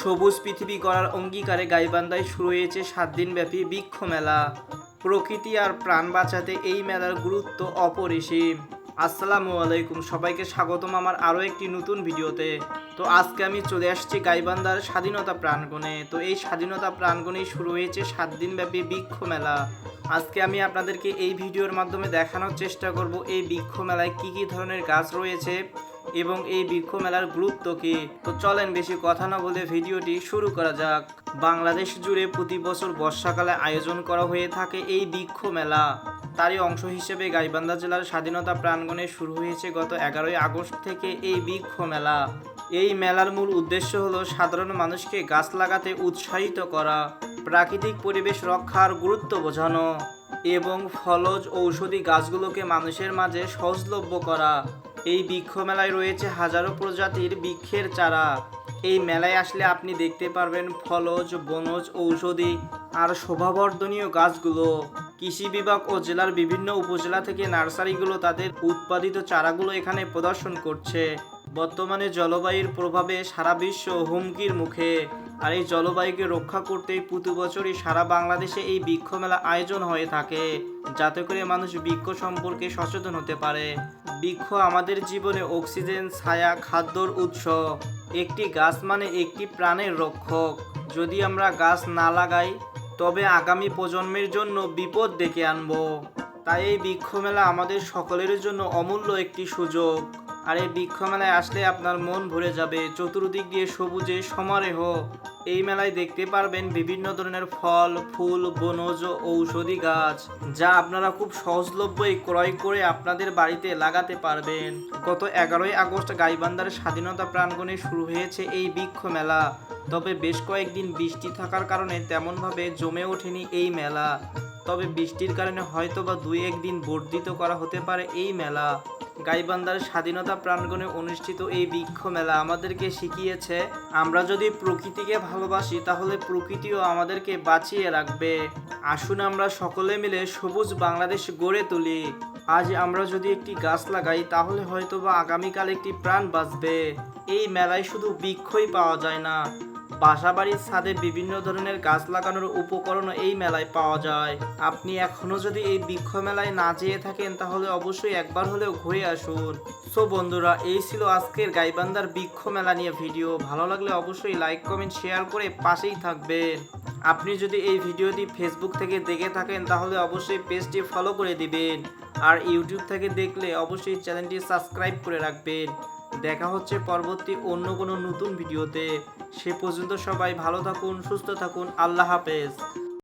সবুজ পৃথিবী গড়ার অঙ্গীকারে গাইবান্ধায় শুরু হয়েছে সাত দিনব্যাপী বৃক্ষ মেলা প্রকৃতি আর প্রাণ বাঁচাতে এই মেলার গুরুত্ব অপরিসীম। আসসালামু আলাইকুম, সবাইকে স্বাগতম আমার আরও একটি নতুন ভিডিওতে। তো আজকে আমি চলে আসছি গাইবান্ধার স্বাধীনতা প্রাঙ্গণে তো এই স্বাধীনতা প্রাঙ্গণেই শুরু হয়েছে সাত দিনব্যাপী বৃক্ষ মেলা আজকে আমি আপনাদেরকে এই ভিডিওর মাধ্যমে দেখানোর চেষ্টা করব এই বৃক্ষ মেলায় কী কী ধরনের গাছ রয়েছে। এবং এই বৃক্ষ মেলার গুরুত্ব কি? তো চলেন বেশি কথা না বলে ভিডিওটি শুরু করা যাক। বাংলাদেশ জুড়ে প্রতি বছর বর্ষাকালে আয়োজন করা হয়ে থাকে এই বৃক্ষ মেলা। তারই অংশ হিসেবে গাইবান্ধা জেলার স্বাধীনতা প্রাঙ্গণে শুরু হয়েছে গত এগারোই আগস্ট থেকে এই বৃক্ষ মেলা। এই মেলার মূল উদ্দেশ্য হলো সাধারণ মানুষকে গাছ লাগাতে উৎসাহিত করা, প্রাকৃতিক পরিবেশ রক্ষার গুরুত্ব বোঝানো এবং ফলজ ঔষধি গাছগুলোকে মানুষের মাঝে সহজলভ্য করা। এই বৃক্ষ মেলায় রয়েছে হাজারো প্রজাতির বৃক্ষের চারা। এই মেলায় আসলে আপনি দেখতে পারবেন ফলজ, বনজ ঔষধি আর শোভাবর্ধনীয় গাছগুলো। কৃষি বিভাগ ও জেলার বিভিন্ন উপজেলা থেকে নার্সারিগুলো তাদের উৎপাদিত চারাগুলো এখানে প্রদর্শন করছে। বর্তমানে জলবায়ুর প্রভাবে সারা বিশ্ব হুমকির মুখে। আর এই জলবায়ুকে রক্ষা করতেই প্রতি বছরই সারা বাংলাদেশে এই বৃক্ষ মেলা আয়োজন হয়ে থাকে। যাতে করে মানুষ বৃক্ষ সম্পর্কে সচেতন হতে পারে। বৃক্ষ আমাদের জীবনে অক্সিজেন, ছায়া, খাদ্যর উৎস। একটি গাছ মানে একটি প্রাণের রক্ষক। যদি আমরা গাছ না লাগাই, তবে আগামী প্রজন্মের জন্য বিপদ ডেকে আনব। তাই এই বৃক্ষ মেলা আমাদের সকলের জন্য অমূল্য একটি সুযোগ। আর এই বৃক্ষ মেলায় আসলে আপনার মন ভরে যাবে। চতুর্দিক দিয়ে সবুজে সমারোহ। এই মেলায় দেখতে পারবেন বিভিন্ন ধরনের ফল, ফুল, বনজ ঔষধি গাছ, যা আপনারা খুব সহজলভ্যই ক্রয় করে আপনাদের বাড়িতে লাগাতে পারবেন। গত এগারোই আগস্ট গাইবান্ধার স্বাধীনতা প্রাঙ্গণে শুরু হয়েছে এই বৃক্ষ মেলা তবে বেশ কয়েকদিন বৃষ্টি থাকার কারণে তেমনভাবে জমে ওঠেনি এই মেলা। তবে বৃষ্টির কারণে হয়তো বা দুই একদিন বর্ধিত করা হতে পারে এই মেলা। গাইবান্ধার স্বাধীনতা প্রাঙ্গণে অনুষ্ঠিত এই বৃক্ষ মেলা আমাদেরকে শিখিয়েছে, আমরা যদি প্রকৃতিকে ভালোবাসি, তাহলে প্রকৃতিও আমাদেরকে বাঁচিয়ে রাখবে। আসুন আমরা সকলে মিলে সবুজ বাংলাদেশ গড়ে তুলি। আজ আমরা যদি একটি গাছ লাগাই, তাহলে হয়তো বা আগামীকাল একটি প্রাণ বাঁচবে। এই মেলায় শুধু বৃক্ষই পাওয়া যায় না বাসাবাড়ির ছাদে বিভিন্ন ধরনের গাছ লাগানোর উপকরণও এই মেলায় পাওয়া যায়। আপনি এখনও যদি এই বৃক্ষ মেলায় না যেয়ে থাকেন, তাহলে অবশ্যই একবার হলেও ঘুরে আসুন। সো বন্ধুরা, এই ছিল আজকের গাইবান্ধার বৃক্ষ মেলা নিয়ে ভিডিও। ভালো লাগলে অবশ্যই লাইক, কমেন্ট, শেয়ার করে পাশেই থাকবেন। আপনি যদি এই ভিডিওটি ফেসবুক থেকে দেখে থাকেন, তাহলে অবশ্যই পেজটি ফলো করে দিবেন। আর ইউটিউব থেকে দেখলে অবশ্যই চ্যানেলটি সাবস্ক্রাইব করে রাখবেন। দেখা হচ্ছে পরবর্তী অন্য কোনো নতুন ভিডিওতে। সে পর্যন্ত সবাই ভালো থাকুন, সুস্থ থাকুন, আল্লাহ হাফেজ।